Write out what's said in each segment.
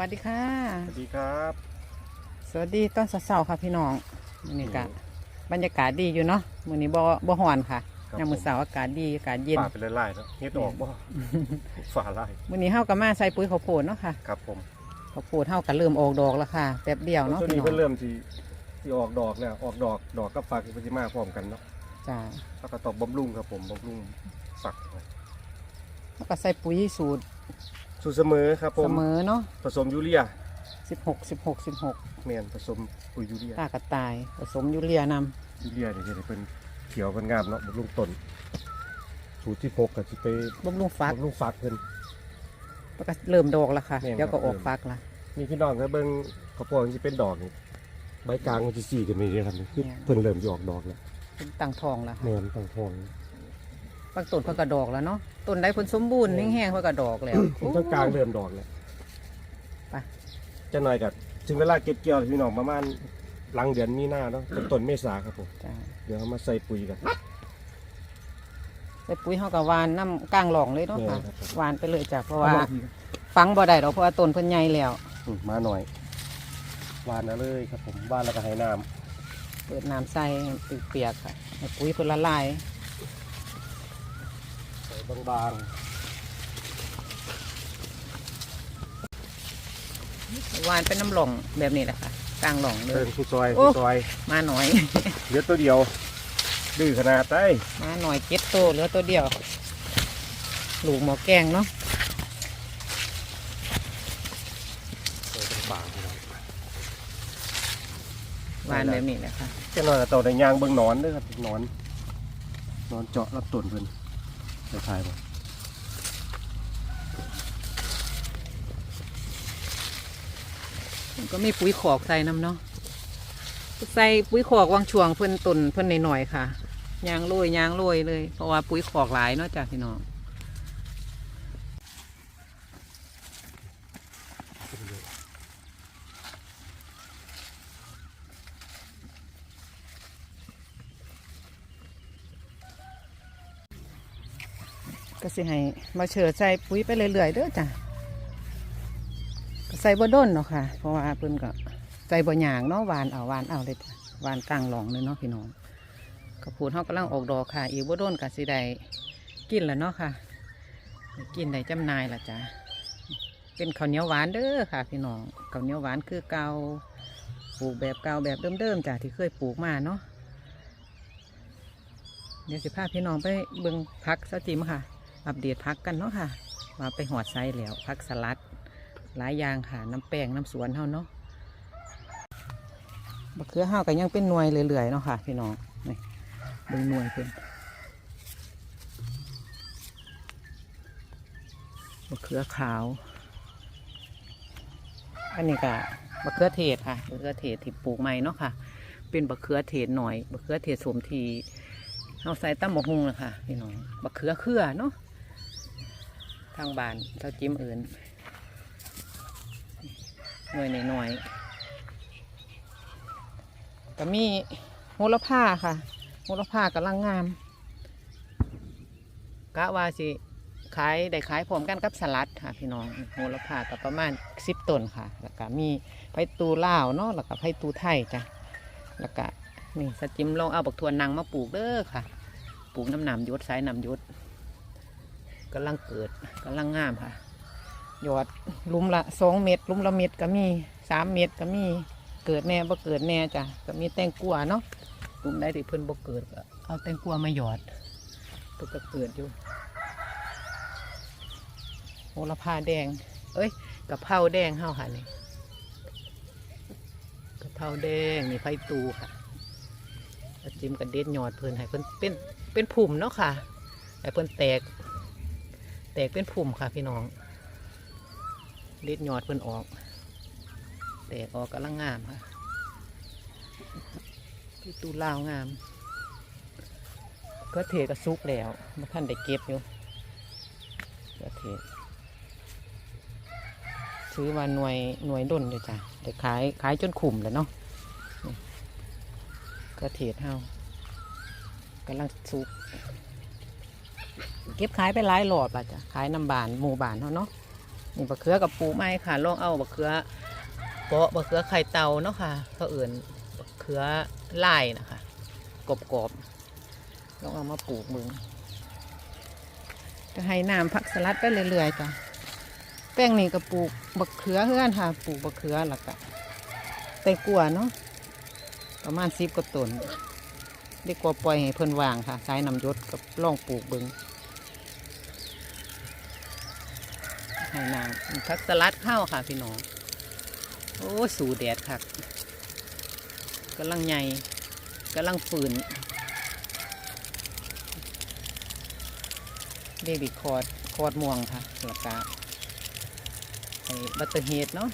วัสดีค่ะ สวัสดีครับ สวัสดีตอนเช้าๆค่ะพี่น้องมื้อนี้ก็บรรยากาศดีอยู่เนาะมื้อนี้บ่บ่ฮ้อนค่ะครับยามมื้อเช้าอากาศดีอากาศเย็นป่าเป็นไล่ๆแล้วเฮ็ดออกบ่ ฝ่าไล่มื้อนี้เฮาก็มาใส่ปุ๋ยข้าวโพดเนาะค่ะครับผมข้าวโพดเฮาก็เริ่มออกดอกแล้วค่ะแป๊บเดียวเนาะตัวพี่นี้น้อเพิ่นงเริ่มที่ที่ออกดอกแล้วออกดอกดอกกับฝักเป็นสิมาพร้อมกันเนาะจ้าแล้วก็ตอบบำรุงครับผมบำรุงฝักแล้วก็ใส่ปุ๋ยสูตร สูตรเสมอครับผเสมมอเนาะผสมยูเรีย16 16 16แม่นผสมปุ๋ยยูเรียตากระต่ายผสมยูเรียนำยูเรียนี่จะได้เพิ่นเขียวเพิ่นงามเนาะบำรุงต้นสูตรที่พกก็สิไปบำรุงฟักบำรุงฝักเพิ่น แล้วก็เริ่มดอกแล้วค่ะ แม่นครับ เดี๋ยวก็ออกฟักละมีพี่น้องก็เบิ่งข้าวโพดมันสิเป็นดอกนี่ใบกลางมันสิสีกันนี่เด้อครับนี่คือแม่นเพิ่นเริ่มสิออกดอกแล้วเป็นตั้งทองแล้วค่ะแม่นตั้งท้อง บางต้นเพิ่นก็ดอกแล้วเนาะต้นใดเพิ่นสมบูรณ์แห้งๆเพิ่นก็ดอกแล้วผมต้องกลางเริ่มดอกแล้วไป จะหน่อยกับถึงเวลาเก็บเกี่ยวพี่น้องประมาณหลังเดือนมีนาเนาะเป็นต้นเมษาครับผมจ้าเดี๋ยวเอามาใส่ปุ๋ยกันใส่ปุ๋ยเฮาก็หวานน้ำกลางหลองเลยเนาะค่ะแม่นครับ หวานไปเลยจ้ะเพราะว่าฟังบ่ได้ดอกเพราะว่าต้นเพิ่นใหญ่แล้ว อืมมาหน่อยหวานนะเลยครับผมหวานแล้วก็ให้น้เปิดน้ำใส่ให้เปียกๆค่ะให้ปุ๋ยเพิ่นละลายำใส่ บางหวานเป็นน้ำหลองแบบนี้แหละค่ะกลางหลองๆเลเพิ่ยนผู้ซอยโอ้ ผู้ซอยมาหน่อย เหลือตัวเดียว ดื้อขนาดได้มาหน่อยเจ็ดโตวเหลือตัวเดียว ลูกหมอแกงเนาะใส่บางๆพี่น้องหวานแบบนี้แหละค่ะ จะหน่อยกับตัวในยางเบิ่งหนอนเด้วยครับหนอนหนอนเจาะรับต้นเพิ่น เดี๋ยวถ่ายบ่ก็มีปุ๋ยขอกใส่น้ำเนาะใส่ปุ๋ยขอกวางช่วงเพิ่นต้นเพิ่นหน่อยๆค่ะยางโรยยางโรยเลย เพราะว่าปุ๋ยขอกหลายเนาะจ้ะพี่น้อง ก็สิให้มาเชิญใส่ปุ๋ยไปเรื่อยๆเด้อจ้ะใส่บ่ด้นเนาะค่ะ เพราะว่าเพิ่นก็ใส่บ่หยางเนาะหวานเอาหวานเอาเลยจ้ะหวานกลางหลองเลยเนาะพี่น้องกระพูดเฮากำลังออกดอกค่ะ อีกบ่ด้นก็สิได้กินแล้วเนาะค่ะ กินได้จำหนายละจ้ะเป็นข้าวเหนียวหวานเด้อค่ะ พี่น้องข้าวเหนียวหวานคือเก่าปลูกแบบเก่าแบบเดิมๆจ้ะที่เคยปลูกมาเนาะเดี๋ยวสิพาพี่น้องไปเบิ่งพักสติมค่ะ อัปเดตพักกันเนาะค่ะมาไปหอดไซแล้วพักสลัด หลายอย่างค่ะ น้ำแป้งน้ำสวนเฮาเนาะบะเขือเฮาก็ยังเป็นหน่วยเรื่อยๆเนาะค่ะพี่น้องนี่เบิ่งหน่วยเพิ่นบะเขือขาว อันนี้ก็บะเขือเทศค่ะบะเขือเทศที่ปลูกใหม่เนาะค่ะ เป็นบะเขือเทศหน่อยบะเขือเทศสมทีเฮาใส่ตั้มบกฮุงนะคะพี่น้องบะเขือเครือเนาะ ทางบานเจ้าจิ้มอื่นหน่วยหน่อยๆก็มีโหระพาค่ะโหระพากำลังงามกะว่าสิขายได้ขายพร้อมกันกับสลัดค่ะพี่น้องโหระพาก็ประมาณสิบต้นค่ะ แล้วก็มีไผ่ตูลาวเนาะแล้วก็ไผ่ตูไทยจ้ะแล้วก็นี่สจิมลองเอาบักทวนนางมาปลูกเด้อค่ะ ปลูกน้ำหนำยศสายหนำยศ กำลังเกิดกำลังงามค่ะ หยอดลุมละสองเม็ดลุมละเม็ดก็มีสามเม็ดก็มีเกิดแน่บ่เกิดแน่จ้ะก็มีแตงกวาเนาะลุมใดที่เพิ่นบ่เกิดก็เอาแตงกวามาหยอดเพิ่นก็เกิดอยู่โหระพาแดง เอ้ยกะเพราแดงเฮาค่ะนี่กะเพราแดงนี่ไฟตูค่ะจิ้มกับเด็ดหยอดเพิ่นให้เพิ่นเป็นเป็นผุ่มเนาะค่ะให้เพิ่นแตก ตกเป็นพุ่มค่ะพี่น้องเด็ดยอดเพิ่นออก แตกออกกำลังงามค่ะพี่ตูลาวงาม ก็เทก็ซุกแล้วมาท่านได้เก็บอยู่ก็เทซื้อมาหน่วยหน่วยด้นเลยจ้ะได้ขายขายจนขุ่มเลยเนาะก็เทศเฮากำลังซุก เก็บขายไปหลายหลอดละจ้ะขายน้ำบานหมู่บานเขาเนาะนี่บะเขือกับปูไม้ค่ะลองเอาบะเขือเปาะบะเขือไข่เตาเนาะค่ะเขาเอื่นบะเขือลายนะคะกรอบๆลองเอามาปลูกมึงก็ให้น้ำผักสลัดไปเรื่อยๆจ้ะแป้งนี่ก็ปลูกบะเขือเฮือนค่ะปลูกบะเขือแล้วก็ไต้กัวเนาะประมาณสิบกว่าต้นได้กว่าปล่อยให้เพิ่นวางค่ะสายน้ำยศกับล่องปลูกบิง ให้นางพักสลัดข้าวค่ะพี่น้อง โอ้สูแดดค่ะกำลังใหญ่กำลังฝืนเบบี้คอร์ดคอร์ดม่วงค่ะแล้วก็ไอ้บัตเตอร์เฮดเนาะ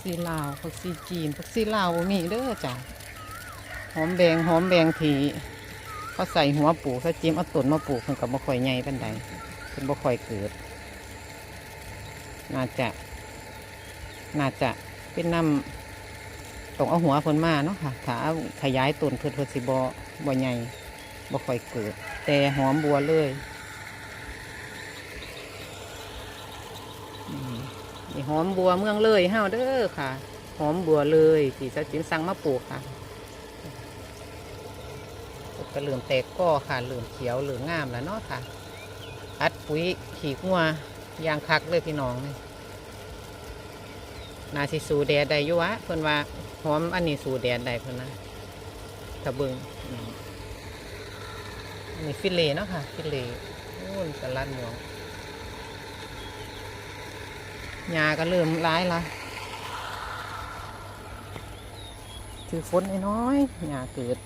ซีลาวผักซีจีนผักซีลาวมีเด้อจ้ะหอมแบงหอมแบงที เขาใส่หัวปลูกเขาจิ้มเอาต้นมาปลูกมันกับบ่ค่อยใหญ่ปานใดเป็นบ่ค่อยเกิด น่าจะ น่าจะเป็นน้ำต้องเอาหัวเพิ่นมาเนาะค่ะถ้าเอาขยายต้นเพิ่นเพิ่นสิบ่บ่ใหญ่บ่ค่อยเกิด แต่หอมบัวเลยหอมบัวเมืองเลยเฮาเด้อค่ะ หอมบัวเลยที่จะจิ้มสั่งมาปลูกค่ะ ก็เหลืองแตกก้อค่ะเหลืองเขียวเหลืองงามแล้วเนาะค่ะ อัดปุ๋ยขี่งัวยางคักเลยพี่น้องนี่นาสิสูแดดได้ยู่วะเพิ่นว่าหอมอันนี้สูแดดได้เพิ่นนะถ้าเบิ่งอันนี้ฟิเลเนาะค่ะ ฟิเลโอ้ยสลัดหมวงหญ้าก็เริ่มร้ายละถือฝนน้อยๆหญ้าเกิด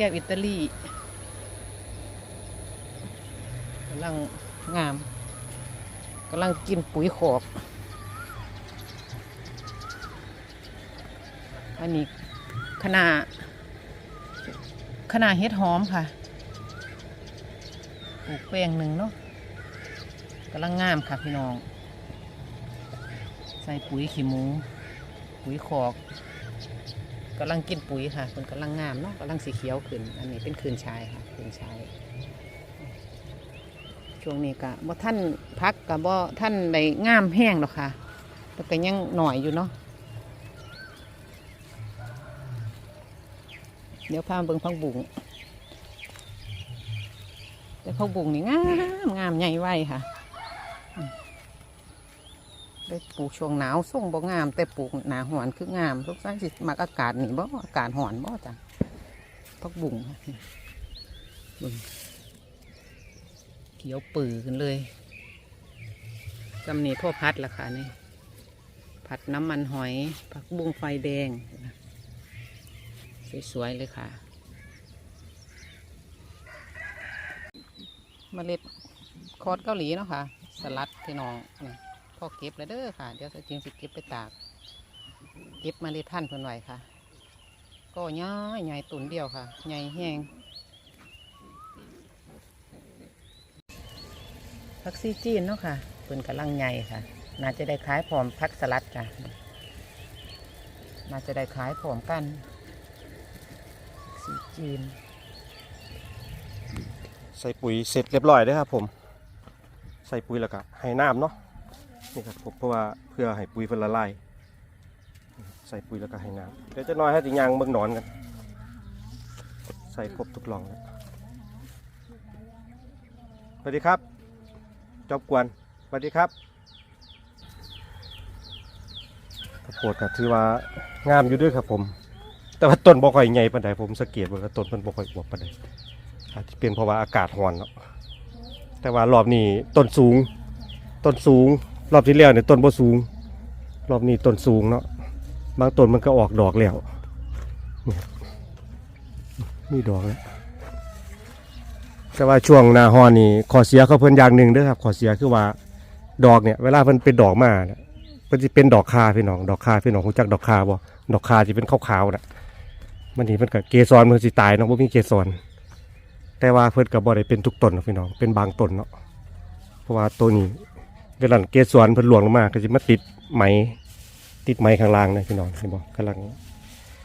แก้วอิตาลีกำลังงามกำลังกินปุ๋ยขอกอันนี้ขนาขนาเฮ็ดหอมค่ะปลูกแปลงหนึ่งเนาะกำลังงามค่ะพี่น้อง ใส่ปุ๋ยขี้หมู ปุ๋ยขอก กำลังกินปุ๋ยค่ะคนกำลังงามเนาะกำลังสีเขียวขึ้น อันนี้เป็นคืนชายค่ะคืนชายช่วงนี้กะบ่ท่านพักกะบ่ท่านได้งามแห้งหรอกค่ะแต่ก็ยังหน่อยอยู่เนาะเดี๋ยวพามาเบิ่งพักบุ๋งแต่พักบุ๋งนี่งามงามใหญ่ไว้ค่ะ ได้ปลูกช่วงหนาวส่งบ่งาม แต่ปลูกหนาหอนคืองามทุกท่านสิมักอากาศนี่บ่อากาศหอนบ่จ้ะพักบุ๋งบิ่งเขียวปื้อขึ้นเลยจำนี่พ่อพัดละค่ะนี่ผัดน้ำมันหอยผักบุ้งไฟแดง สวยๆเลยค่ะมเมล็ดคอร์ดเกาหลีเนาะค่ะ สลัดพี่น้องนี่ พ่อเก็บแล้วเด้อค่ะ เดี๋ยวจริงสิเก็บไปตาก เก็บมาเล็ดพันธุ์เพิ่นไว้ค่ะ ก็ย่อยใหญ่ตุนเดียวค่ะ ใหญ่แห้งผักซีจีนเนาะค่ะเป็นกำลังใหญ่ค่ะ น่าจะได้ขายพร้อมผักสลัดค่ะ น่าจะได้ขายพร้อมกันซีจีน ใส่ปุ๋ยเสร็จเรียบร้อยเด้อครับผม ใส่ปุ๋ยแล้วก็ให้น้ำเนาะ นี่ครับผมเพราะว่าเพื่อให้ปุ๋ยเพิ่นละลายใส่ปุ๋ยแล้วก็ให้น้ำเดี๋ยวจะน้อยให้ติยางเบิ่งหนอนกัน ใส่ครบทุกหล่องแล้วสวัสดีครับ จอบกวนสวัสดีครับข้าวโพดก็ถือว่างามอยู่ด้วยครับผม แต่ว่าต้นบ่ค่อยใหญ่ปานใดผมสังเกตว่าต้นมันบ่ค่อยอวบปานใดอาจจะเป็นเพราะว่าอากาศร้อนเนาะแต่ว่ารอบนี้ต้นสูง ต้นสูง รอบที่แล้วเนี่ยต้นบ่สูง รอบนี้ต้นสูงเนาะบางต้นมันก็ออกดอกแล้วเนี่ยมีดอกแล้วแต่ว่าช่วงนาฮอนนี่ขอเสียเขาเพิ่นอย่างหนึ่งเด้อครับขอเสียคือว่าดอกเนี่ยเวลาเพิ่นเป็นดอกมาเนี่ยเพิ่นสิเป็นดอกคาพี่น้องดอกคาพี่น้องรู้จักดอกคาบ่ดอกคาสิเป็นขาวๆน่ะมันนี่เพิ่นก็เกสรมันสิตายเนาะบ่มีเกสรแต่ว่าเพิ่นก็บ่ได้เป็นทุกต้นพี่น้องเป็นบางต้นเนาะเพราะว่าตัวนี้ เวลาเกสรเพิ่นหลวงลงมาก็สิมาติดไหม ติดไหมข้างล่างนะพี่น้องเห็นบ่กกำลัง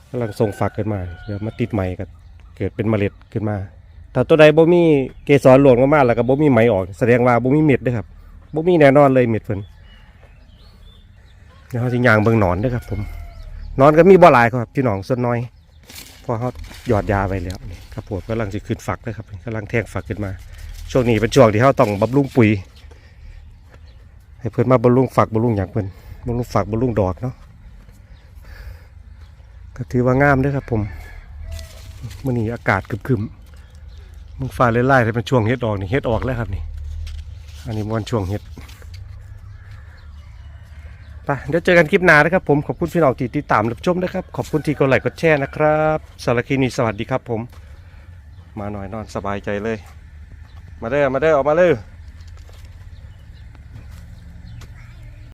กำลังส่งฝักขึ้นมาเดี๋ยวมาติดไหมกับเกิดเป็นเมล็ดขึ้นมา ถ้าตัวใดบ่มีเกสรหลวงมากๆแล้วก็บ่มีไหมออก แสดงว่าบ่มีเม็ดด้อครับบ่มีแน่นอนเลยเม็ดเพิ่นเดี๋ยวเราสิย่างเบิ่งหนอนด้อครับผมนอนก็มีบ่หลายครับพี่น้องส่วนน้อยเพอเขาหยอดยาไปแล้วนี่ครับผมกำลังสิขึ้นฝักนะครับกำลังแทงฝักขึ้นมา ช่วงนี้เป็นช่วงที่เขาต้องบำรุงปุ๋ย ให้เพื่อนมาบำรุงฝักบำรุงอย่างเพื่อนบำรุงฝักบำรุงดอกเนาะก็ถือว่างามด้วยครับผมมื่อนี้อากาศคึมๆมึงฟ้าไล่ๆแต่เป็นช่วงเฮ็ดออกนี่เฮ็ดออกแล้วครับนี่อันนี้มันช่วงเฮ็ดไปเดี๋ยวเจอกันคลิปหน้านะครับผมขอบคุณพี่น้องที่ติดตามรับชมนะครับ ขอบคุณที่กดไลค์กดแชร์นะครับสารคลินีสวัสดีครับผม มาหน่อยนอนสบายใจเลย มาเด้อมาเด้อออกมาเลย